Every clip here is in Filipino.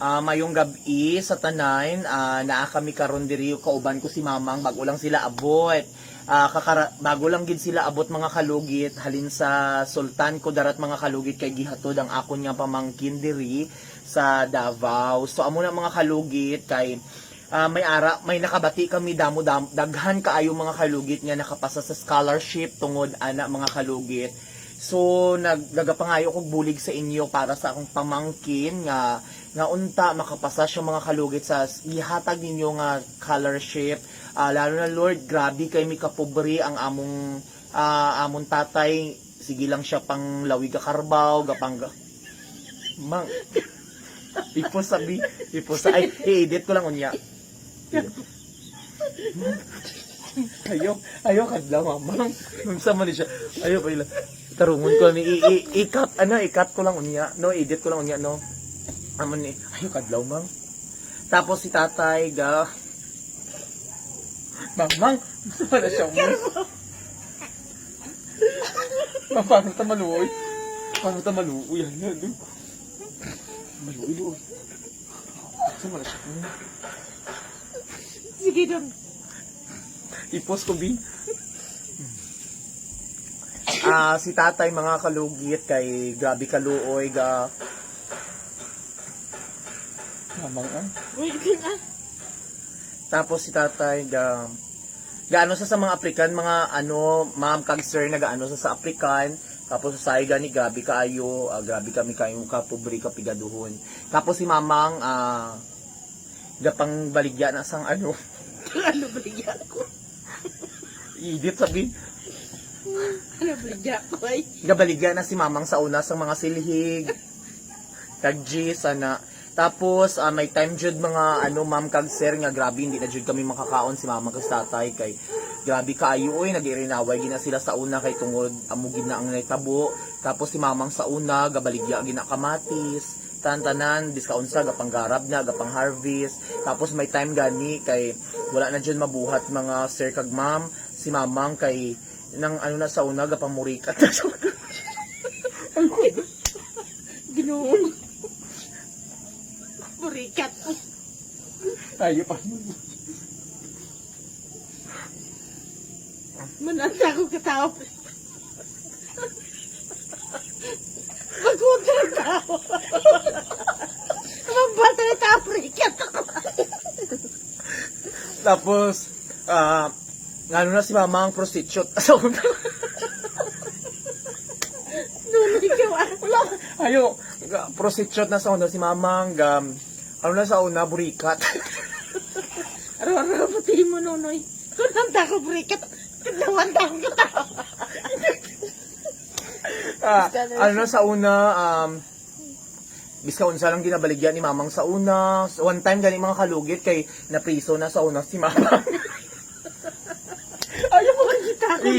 Ah, mayong gabi sa tanan, ah, naa kami karon diri kauban ko si Mamang bago lang sila abot. Ah, kakara, bago lang gid sila abot mga kalugit halin sa Sultan ko darat mga kalugit kay gihatod ang akon nga pamangkin diri sa Davao. So amo na mga kalugit kay ah, may ara may nakabati kami damo dam, daghan kaayo mga kalugit nga nakapasa sa scholarship tungod ana mga kalugit. So nag nagapangayo kog bulig sa inyo para sa akong pamangkin nga nga unta makapasa siya mga kalugit sa ihatag ninyo nga scholarship. Ah, lalo na Lord, grabe kay mi kapobre ang among ah, among tatay. Sige lang siya pang lawig ka karbaw, gapang mang Ipo sabi, ipo sa ay i-edit ko lang unya. ayo, ayo kadlaw mamang. Unsa man ni siya? Ayo pa ila. Tarungon ko ni i-cut ano, i-cut ko lang unya. No, edit ko lang unya no. Amon ni, ayo kadlaw mang. Tapos si tatay ga Mamang, wala siya mo. Mang, paano ta maluoy? Paano ta maluoy? Yan, yan. Maluoy, luoy. Saan wala siya mo? Sige dong. I-post ko, Bin. Ah, si tatay mga kalugit kay grabe kaluoy ga Mamang ah. Ka na. Tapos si tatay ga gaano sa sa mga African mga ano ma'am kag sir na gaano sa sa African tapos sa saiga ni grabe kaayo ah, grabe kami kayo ka pobre ka pigaduhon tapos si mamang ah gapang baligya na sang ano Ano baligya ko? Idit sabi Ano baligya ko ay? gabaligya na si mamang sa una sa mga silhig kag G sana. Tapos ah, may time jud mga ano ma'am kag sir nga grabe hindi na jud kami makakaon si mamang kag tatay kay grabe kaayo oy nagirinaway gina sila sa una kay tungod amugid na ang naitabo tapos si mamang sa una gabaligya gina kamatis tantanan diskaunsa gapang garab na gapang harvest tapos may time gani kay wala na jud mabuhat mga sir kag ma'am si mamang kay nang ano na sa una gapang murikat na sa una. Ginoon. Burikat ko. Tayo pa. Mananda ko katao. Magpunta ng tao. Mabata na tao, ako. Tapos, ah, ano na si mama ang prostitute. Sa una. Nunoy ka ba? Wala. Ayo, prostitute na sa una si mamang gam ano na sa una burikat. Araw-araw pati mo, Nunoy. Kunanda ko, burikat. Kunanda ko katao. Ah, ano na sa una um Biska unsa lang ginabaligyan ni mamang sa una. One time gani mga kalugit kay napriso na sa una si mamang.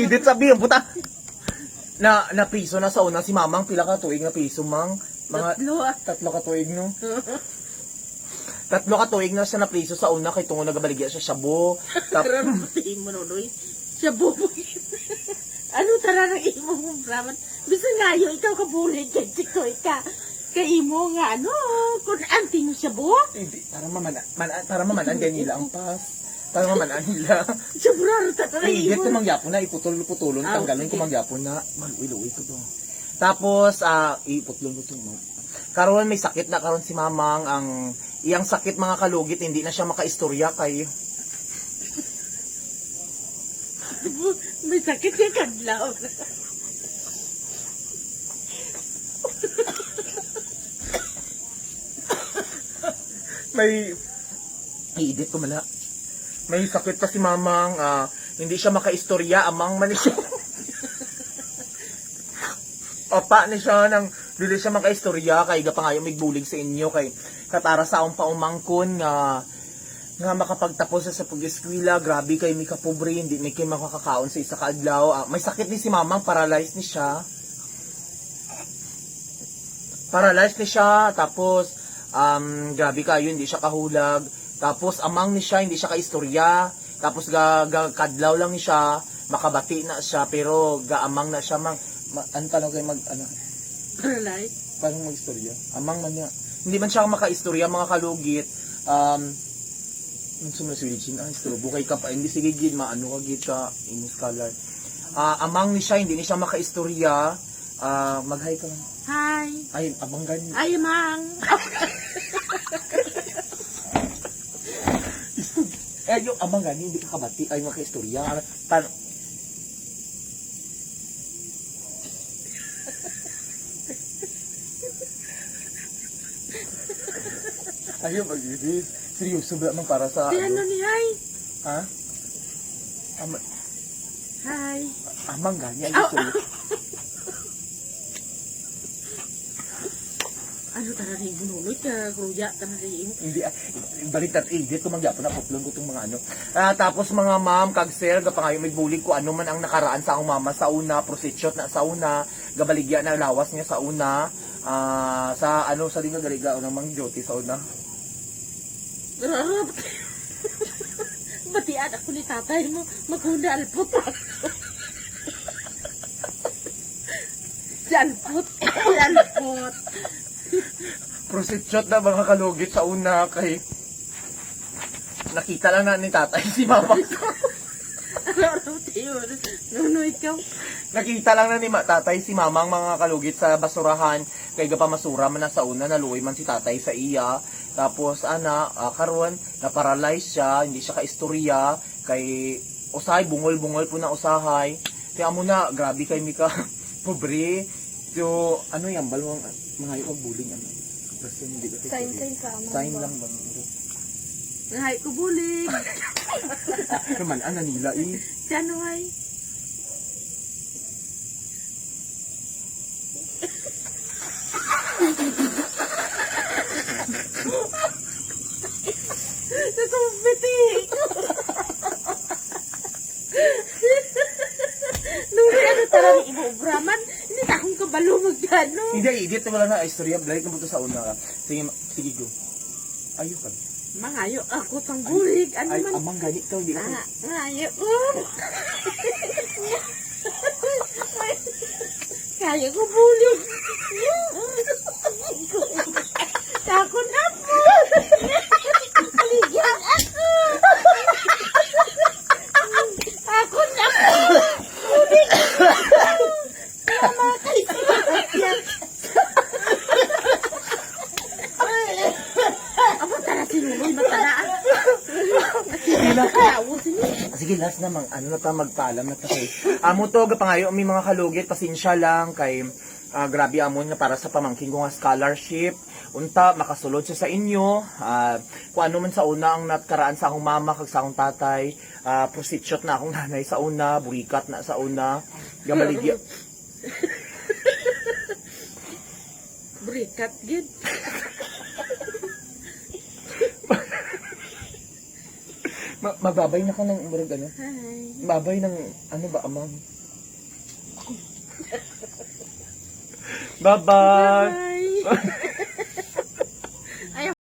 Edit sabi ang puta. Na napriso na sa una si mamang pila ka tuig na piso mang mga Tatlo ah. tatlo ka tuig no. Tatlo ka tuig na siya napriso sa una kay tungod nagabaligya siya shabu. Tap, Araw-araw pati mo, Nunoy. Siya buboy. ano tara ng imo mong braman? Bisa nga yun, ikaw kabulig kay Chiko, ika. Kay imo nga, ano, kung anting mo siya bu? hindi para mamana man, para mamanan kay nila ang pas. Para mamanan nila. Siya burar tara ng Igit imo. ko mangyapon na iputol-putulon Ah, tanggalin ko mangyapon na maluwi-luwi ko to. Tapos ah iputlon ko to mo. Karon may sakit na karon si mamang ang iyang sakit mga kalugit hindi na siya makaistorya kay May sakit yung kadlaw. may Idit ko mala. May sakit pa si mamang ah, hindi siya makaistorya amang man siya. Opa ni siya nang dili siya makaistorya kay gapangayo mig bulig sa inyo kay katara sa akong paumangkon nga nga makapagtapos sa pag-eskwela, grabe kay mi kapobre, hindi mi kay makakakaon sa isa ka adlaw. Ah, may sakit ni si mamang, paralyzed ni siya. Paralyzed ni siya, tapos um, grabe kayo, hindi siya kahulag. Tapos amang ni siya, hindi siya kaistorya. Tapos ga, ga kadlaw lang ni siya, makabati na siya, pero gaamang na siya mang ma, ano tanong kay mag ano, Paralyzed. paano mag istorya? Amang man niya. hindi man siya makaistorya mga kalugit. Um, yung sumunod si Virgin, ah, istorya, bukay ka pa, hindi sige gid, maano ka gid ka, in scholar. Ah, amang ni siya, hindi ni siya makaistorya. Ah, mag-hi ka lang. Hi. Ay, amang gani. Ay, mang. Eh, yung amang gani, hindi ka kabati, ay makaistorya. Ano, Tan Ayaw mag-ibig. Seryoso ba naman para sa Si ano ni Hi? Ha? Ama, Hi. amang gani, ay Oh. Ano tara rin bunuloy ka, kuya, tara rin. Hindi, ah, baliktad edit, kung magyapon na puplon ko itong mga ano. Ah, tapos mga ma'am, kag sir, gapangayo may bulig ko ano man ang nakaraan sa akong mama sa una, prostitute na sa una, gabaligya na lawas niya sa una, ah, sa ano, sa dinga galiga, unang mang duty sa una. Rarap. Batian ako ni tatay mo, magkunda alpot ako. Si alpot, si alpot. Prostitute na mga kalugit sa una, kay nakita lang na ni tatay si mama. Nuno ikaw. Nakita lang na ni ma- tatay si mamang mga kalugit sa basurahan kay gapamasura man sa una naluoy man si tatay sa iya tapos ana ah, karon na paralyze siya hindi siya kaistorya kay usahay bungol-bungol po na usahay kaya amo na grabe kay Mika pobre so ano yan balwang mga yung bullying ano kasi hindi ko Sign, sign sa ama. sign lang bang Nahay ko bulig. naman ana nila eh Si ano ay? Nasumpiti. Nuri ano talaga ibo braman. Hindi na akong magkano. hindi edit wala na istorya balik na sa una sige sige go ayo ka Mangayo ako sang bulig. Ano ay man? amang ganit ka hindi ka Ah, ngayo. Kaya ko bulig. Tako na po. Paligyan ako. Ako na po. Bulig. Mama kayo. Amo tara sinuloy matara. Nakakayawo sini. Sige, last namang, ano na ta, magpaalam na ta kay. Amo to, gapangayo, may mga kalugit, pasensya lang, kay, ah, grabe amon nga para sa pamangkin ko nga scholarship. Unta, makasulod siya sa inyo. Ah, kung ano man sa una ang natkaraan sa akong mama, kag sa akong tatay. Ah, prostitute na akong nanay sa una, burikat na sa una. Gabaligya. Brikat gid. Ma- mababay na ka ng, murag ano, Hi. babay ng, ano ba, amang? Bye-bye! Bye.